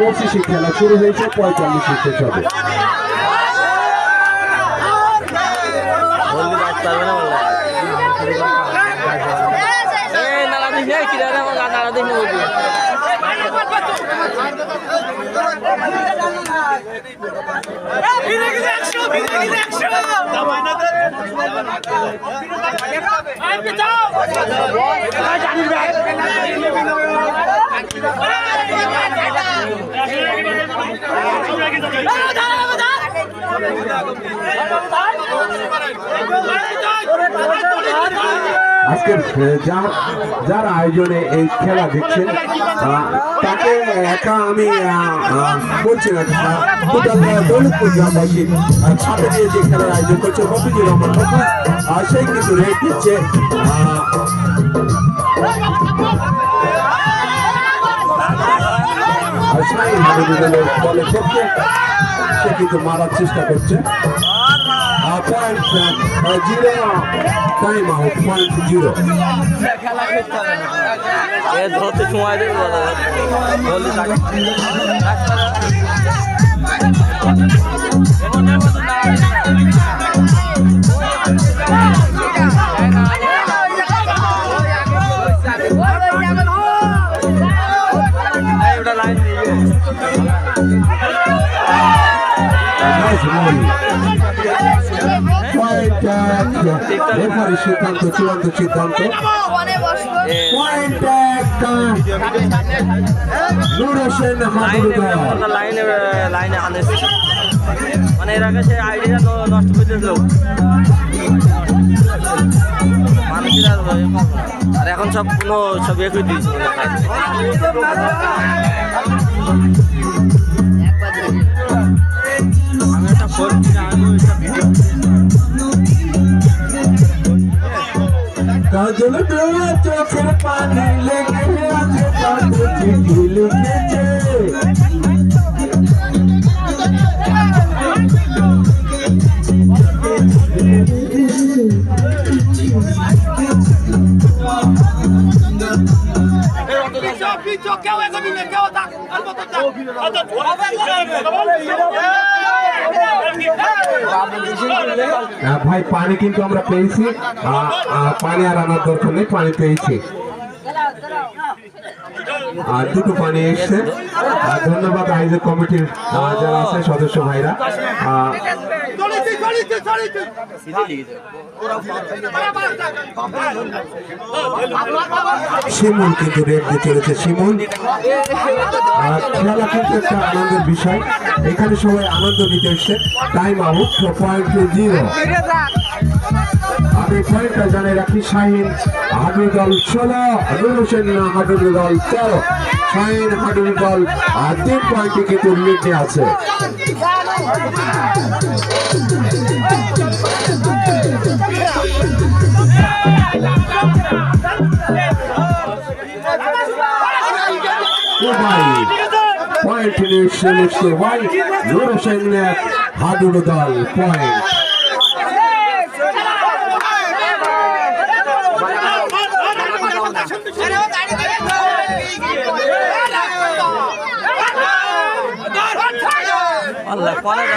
পঁচিশে খেলা শুরু হয়েছে পঁয়তাল্লিশে শেষ হবে। বললি আজকের যার আয়োজনে এই খেলা দেখছেন তাকে একা আমি বলছি না দৌলতপুর গ্রামবাসী সাথে নিয়ে যে খেলার আয়োজন করছে মফিজুর রহমান সেই কিন্তু রেট দিচ্ছে শাহিন হাবিবুলের বলে ক্ষেত্রে সে কিন্তু মারার চেষ্টা করছে। Point zero time out point zero ধরতে সময় দেবে বলো। রেফারি সিদ্ধান্ত চূড়ান্ত সিদ্ধান্ত। পয়েন্ট নূর হোসেন লাইনে লাইনে আনে মানে এর আগে সে আইডিয়া নষ্ট করে দিল মানুষের আর এখন সব কোনো সব ইয়ে করে দিয়েছে আমি একটা ফোন কাজল দেওয়া চোখের পানি লেগে আছে কত চিঠি লিখেছে আহ, ভাই পানি কিন্তু আমরা পেয়েছি। পানি আর আনার দরকার নেই পানি পেয়েছি। দুটো পানি এসছে। আর ধন্যবাদ আয়োজক কমিটির যারা আছে, সদস্য ভাইরা। শিমুল কিন্তু রেড দিয়ে চলেছে, শিমুল। আর খেলা কিন্তু একটা আনন্দের বিষয়। এখানে সবাই আনন্দ নিতে এসছে। টাইম আউট পয়েন্ট জিরো আমি পয়েন্টটা জানিয়ে রাখি শাহিন হাডুর দল, ষোলো নুর হোসেন হাডুর দল, তেরো। শাহিন হাডুর দল তিন পয়েন্টে কিন্তু লিডে আছে। পয়েন্ট নিয়ে নিচ্ছে ওয়াই নুর হোসেন হাডুর দল পয়েন্ট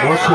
বসে।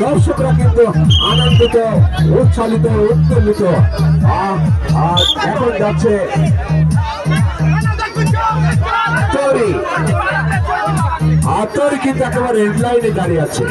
দর্শকরা কিন্তু আনন্দিত উচ্ছ্বালিত উত্তোলিত আহ, আর এখন যাচ্ছে আর তরি কিন্তু একেবারে রেড লাইনে দাঁড়িয়ে আছে।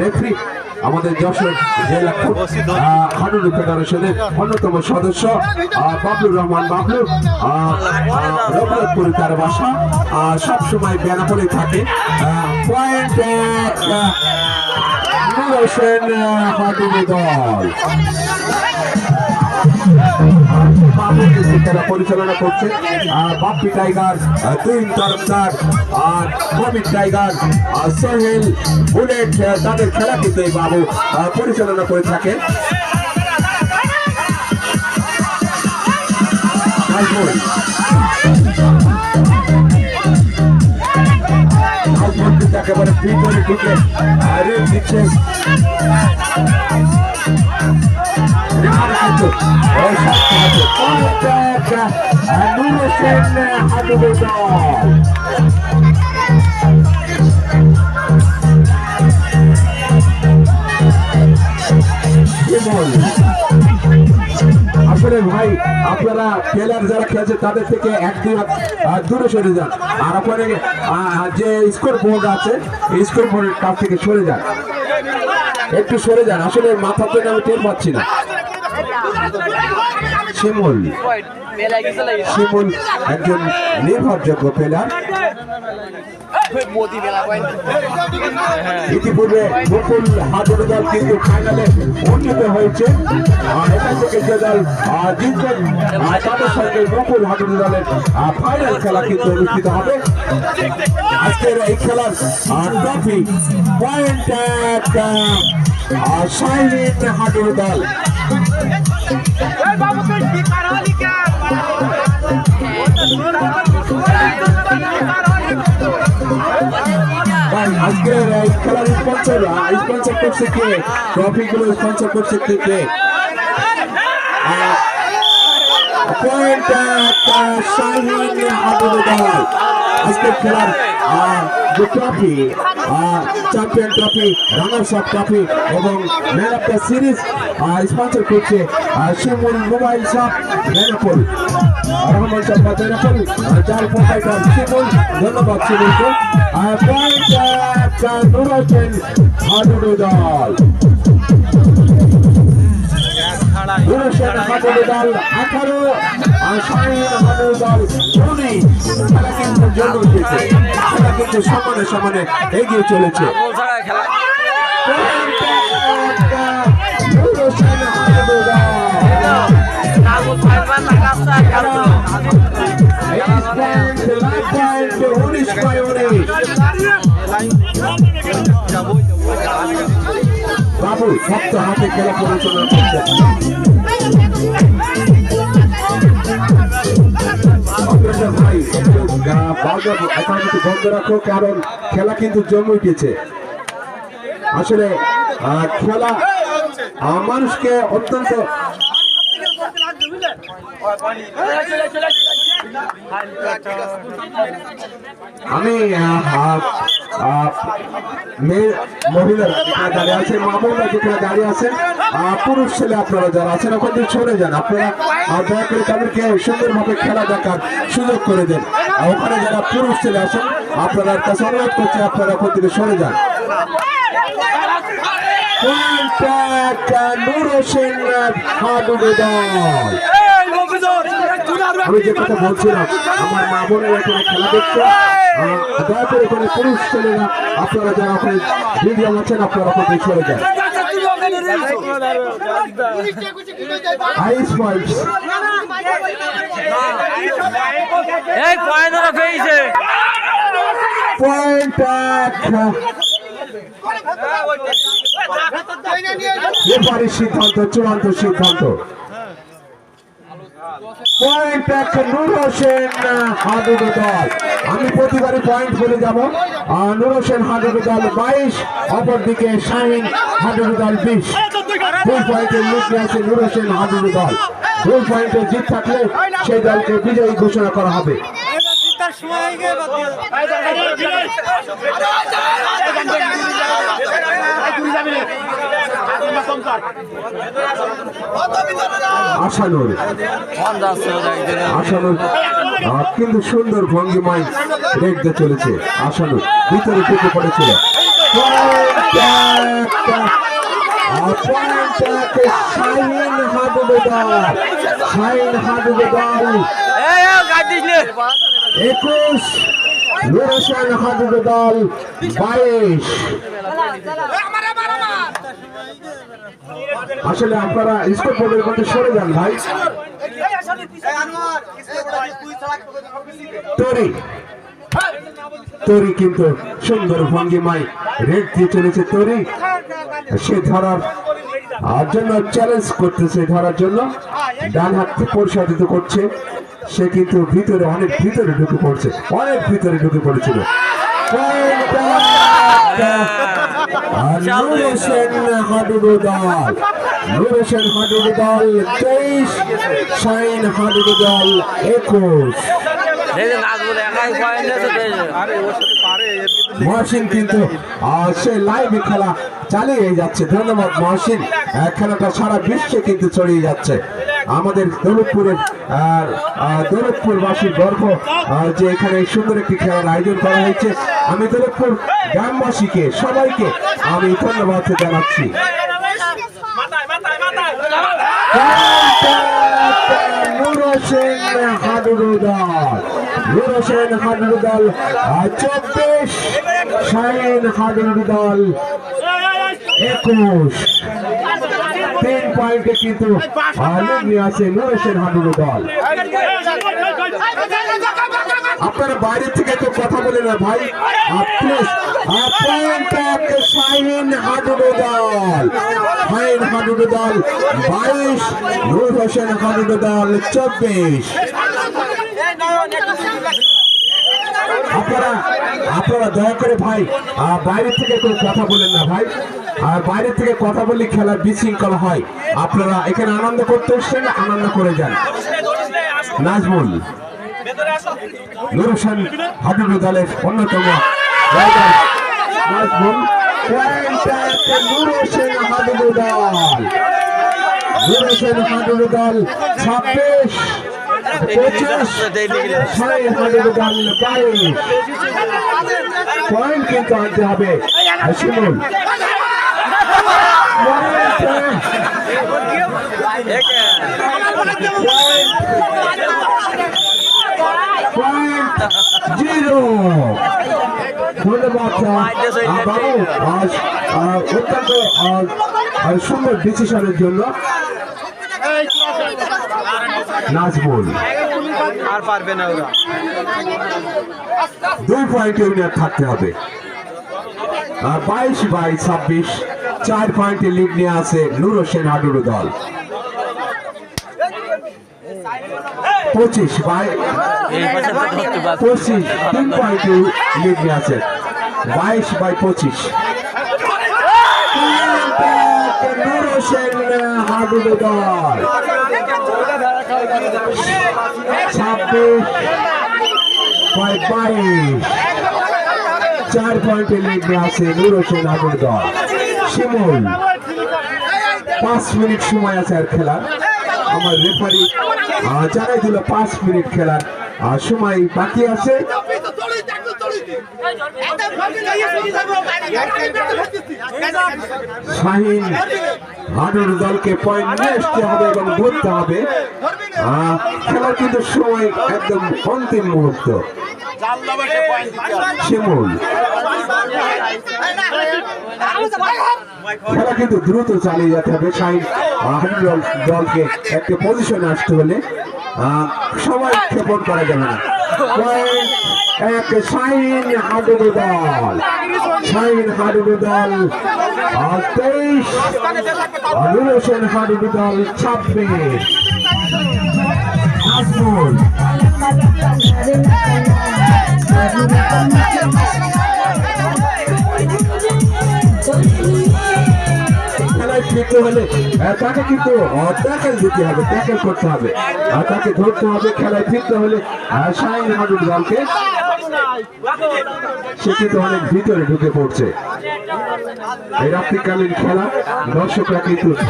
রেফারি আমাদের যশোর জেলা হানুর ফেডারেশনের অন্যতম সদস্য বাবলুর রহমান বাবলু রঘুনাথপুর তার বাসা সব সময় বেনাপোলে থাকে। পয়েন্ট হোসেন হাটুনি দল। পরিচালনা করছে বাপ্পি টাইগার তুইন তরফদার আর কমিক টাইগার সোহেল বুলেট তাদের খেলা কিন্তু এই বাবু পরিচালনা করে থাকে Nazmul. Nazmul Talk about Good morning. আসলে ভাই আপনারা প্লেয়ার যারা খেলছে তাদের থেকে এক দুই দূরে সরে যান। আর আহ, যে স্কোর বোর্ড আছে স্কোর বোর্ডের কাছ থেকে সরে যান। একটু সরে যান আসলে মাথা থেকে আমি টের পাচ্ছি না। শিমুল। শিমুল একজন নির্ভরযোগ্য প্লেয়ার ইতিপূর্বে মুকুল হাজার দল কিন্তু ফাইনালে উন্নীত হয়েছে আর এখান থেকে যে দল আহ, জিতবে আহ, তাদের সঙ্গে হাজার দলের ফাইনাল খেলা কিন্তু অনুষ্ঠিত হবে আজকের এই খেলার ট্রফি পয়েন্ট শাহিন হাটুর দল আজকের এই খেলার স্পন্সর স্পন্সর করছে কে? ট্রফি গুলো স্পন্সর করছে কে কে? পয়েন্ট শাহিন দল আজকের খেলার যে trophy champion trophy runners up trophy এবং man of the series sponsor করছে শিমুল মোবাইল শপ রহমান শিমুল ধন্যবাদ শিমুলকে পয়েন্ট নুর হোসেন হাডুডু দল। হোসেন হাডুডু দল আঠারো আর শাহিন হাডুডু দল উনিশ। খেলা কিন্তু জন্য উঠেছে। খেলা কিন্তু সমানে সমানে এগিয়ে চলেছে। খেলা। উনিশ বাবু শক্ত হাতে খেলা পরিচালনা করছে ভাই একটু, আহ, বারবার এখন একটু বন্ধ রাখো কারণ খেলা কিন্তু জমে উঠেছে আসলে খেলা মানুষকে অত্যন্ত আমি মেয়ে মহিলারা যেখানে দাঁড়িয়ে আছে মামুনরা যেখানে দাঁড়িয়ে আছেন পুরুষ ছেলে আপনারা যারা আছেন ওখান থেকে সরে যান। আপনারা দয়া করে তাদেরকে সুন্দরভাবে খেলা দেখার সুযোগ করে দেন। ওখানে যারা পুরুষ ছেলে আছেন আপনারা কাছে অনুরোধ করছে, আপনারা ওখান থেকে সরে যান। নূর হোসেন হাডুডু দল আমি যে কথা বলছিলাম আমার মা বোনের এখানে খেলা দেখছে। দয়া করে এখানে পুরুষ ছেলেরা আপনারা যারা ওখানে ভিডিও আছেন আপনারা ওখানে সরে যান। আইস পয়েন্টস এই পয়েন্ট ওরা পেয়েছে। পয়েন্ট রেফারির সিদ্ধান্ত চূড়ান্ত সিদ্ধান্ত। পয়েন্ট পাচ্ছে নূর হোসেন হাডুডু দল আমি প্রতিবারই পয়েন্ট বলে যাব। নূর হোসেন হাডুডু দল বাইশ, অপরদিকে শাহিন হাডুডু দল বিশ। দুই পয়েন্টের লিখে আছে নূর হোসেন হাডুডু দল দুই পয়েন্টে জিত থাকলে সেই দলকে বিজয়ী ঘোষণা করা হবে। আশানুর মন কিন্তু সুন্দর ভঙ্গিমায় দেখতে চলেছে আশানুর ভিতরে ঢুকে পড়েছিল শাহিন শাহিন একুশ, নুরসান হাবিব দল বাইশ। আসলে আপনারা স্কোর বোর্ডের মধ্যে সরে যান ভাই। তরি। তরি কিন্তু সুন্দর ভঙ্গিমায় রেড দিয়ে চলেছে তরি। সে ধরার আর জন্য চ্যালেঞ্জ করতেছে ধরার জন্য। ডান হাত পরিশোধিত করছে। সে কিন্তু ভিতরে অনেক ভিতরে ঢুকে পড়ছে। অনেক ভিতরে ঢুকে পড়েছিল। আর নূর হোসেন হাবিবুর দল। নূর হোসেন হাবিবুর দল তেইশ শাইন হাবিবুর দল একুশ। মহসিন কিন্তু আহ, সে লাইভে খেলা চালিয়ে যাচ্ছে। ধন্যবাদ মহসিন। খেলাটা সারা বিশ্বে কিন্তু ছড়িয়ে যাচ্ছে। আমাদের দৌলতপুরের দৌলতপুরবাসীর গর্ব যে এখানে সুন্দর একটি খেলার আয়োজন করা হয়েছে। আমি দৌলতপুর গ্রামবাসীকে, সবাইকে আমি ধন্যবাদ জানাচ্ছি। হোসেন হাডুরু দল নূর হোসেন হাডুরু দল চব্বিশ শাহিন হাডুরু দল। একুশ। তিন পয়েন্টে কিন্তু লিগে আছে নূর হোসেন দল আপনারা বাইরে থেকে তো কথা বলে না ভাই। প্লিজ দল দল বাইশ হোসেন দল চব্বিশ। আপনারা আপনারা দয়া করে ভাই বাইরে থেকে কেউ কথা বলেন না ভাই। আর বাইরে থেকে কথা বললে খেলার বিশৃঙ্খল হয়। আপনারা এখানে আনন্দ করতে এসছেন, আনন্দ করে যান। নাজমুল নুর হোসেন হাবিবু দলের অন্যতম নাজমুল দল। দল পয়েন্ট কিন্তু আনতে হবে। শিমুল একে। পয়েন্ট জিরো ধন্যবাদ আহ, বাবু আজ আহ, অত্যন্ত সুন্দর ডিসিশনের জন্য নাজমুল। আর পারবে না ওরা। দুই পয়েন্টে উইনার থাকতে হবে। বাইশ বাই ছাব্বিশ চার পয়েন্টে লিড নিয়ে আছে নুর হোসেন হাডুরু দল। পঁচিশ বাই পঁচিশ তিন পয়েন্টে লিড নিয়ে আছে। বাইশ বাই পঁচিশ। ছাব্বিশ বাই চার আছে দল। শিমুল, পাঁচ মিনিট সময় আছে আর খেলার আমার রেফারি জানাই দিল পাঁচ মিনিট খেলার সময় বাকি আছে। দলকে পয়েন্ট নিয়ে আসতে হবে এবং ধরতে হবে। খেলার কিন্তু সময় একদম অন্তিম মুহূর্ত। খেলা কিন্তু দ্রুত চালিয়ে যেতে হবে। শাহিন হাডুর দল- দলকে একটা পজিশনে আসতে হলে সময় ক্ষেপণ করা যাবে না। পয়েন্ট এক শাহিন হাডুর দল শাহিন হাডুর দল তেইশ নুর হোসেন দল ছাব্বিশ ফিরতে হলে আহ, তাকে কিন্তু ট্যাকেল দিতে হবে ট্যাকেল করতে হবে। আর তাকে ধরতে হবে খেলায় ফিরতে হলে আহ, শাহিন হাডুর দলকে সে কিন্তু অনেক ভিতরে ঢুকে পড়ছে এই রাত্রিকালীন খেলা দর্শকরা কিন্তু আহ,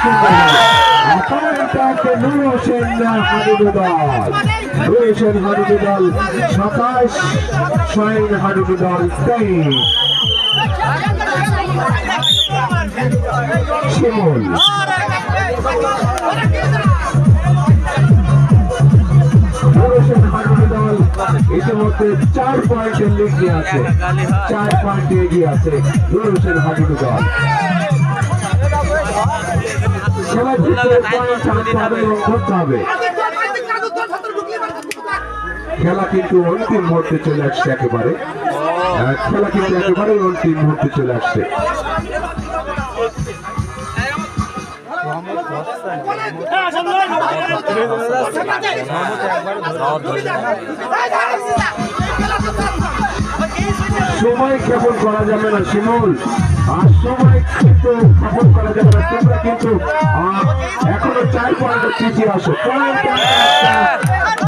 সুন্দর লাগে। আর পয়েন্ট নুরুশেন হাডুডু দল। ইতিমধ্যে চার পয়েন্টের লিড আছে। চার পয়েন্টে এগিয়ে আছে নুরুশেন হাডুডু দল খেলা কিন্তু অন্তিম মুহূর্তে চলে আসছে একেবারে। খেলা কিন্তু একেবারে অন্তিম মুহূর্তে চলে আসছে। সময় ক্ষেপণ করা যাবে না, শিমুল। আর সময় কিন্তু ক্ষেপণ করা যাবে না, তোমরা কিন্তু এখনও চাই পয়েন্ট পিছিয়ে আসো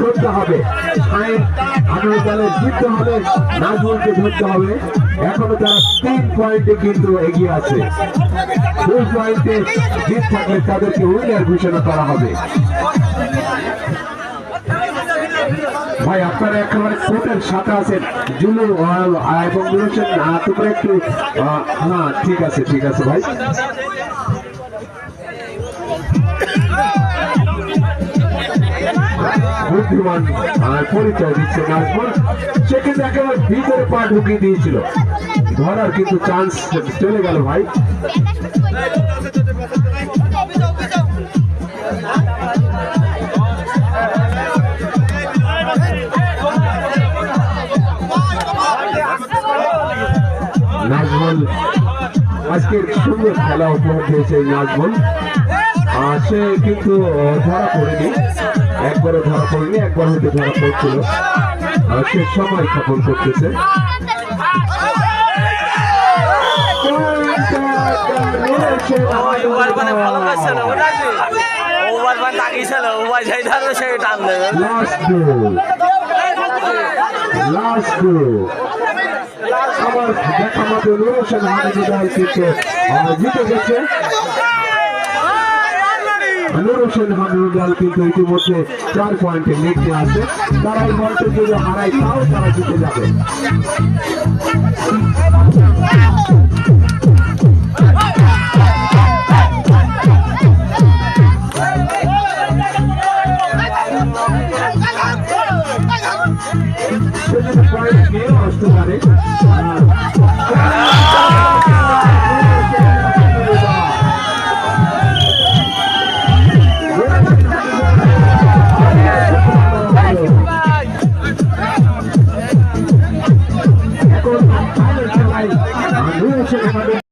ধরতে হবে। জিততে হবে, নাজমুলকে ধরতে হবে। এখনও তারা তিন পয়েন্টে কিন্তু এগিয়ে আছে। দুই পয়েন্টে জিত থাকলে তাদেরকে উইনার ঘোষণা করা হবে। ভাই, আপনারা একেবারে কোর্টের সাথে আছেন। জুলু এবং তোমরা একটু হ্যাঁ ঠিক আছে ঠিক আছে ভাই। বুদ্ধিমান পরিচয় দিচ্ছে নাজমুল সে কিন্তু একেবারে ভিতরে পা ঢুকিয়ে দিয়েছিল। ধরার কিন্তু চান্স চলে গেল ভাই। নাজমুল, আজকের সুন্দর খেলা উপহার দিয়েছে নাজমুল। সে কিন্তু ধরা পড়েনি। একবারও ধরা পড়েনি একবার হয়তো ধরা পড়ছিল। সে সময় খাপন করতেছে। আমার দেখা মতো কিন্তু আহ, জিতে গেছে। নুরুসেন হামিদ দল কিন্তু ইতিমধ্যে চার পয়েন্টে লিখতে আছে। তারা এই বলতে যদি হারায়, তাও তারা জিতে যাবে। সে যদি পয়েন্ট নিয়েও আসতে পারে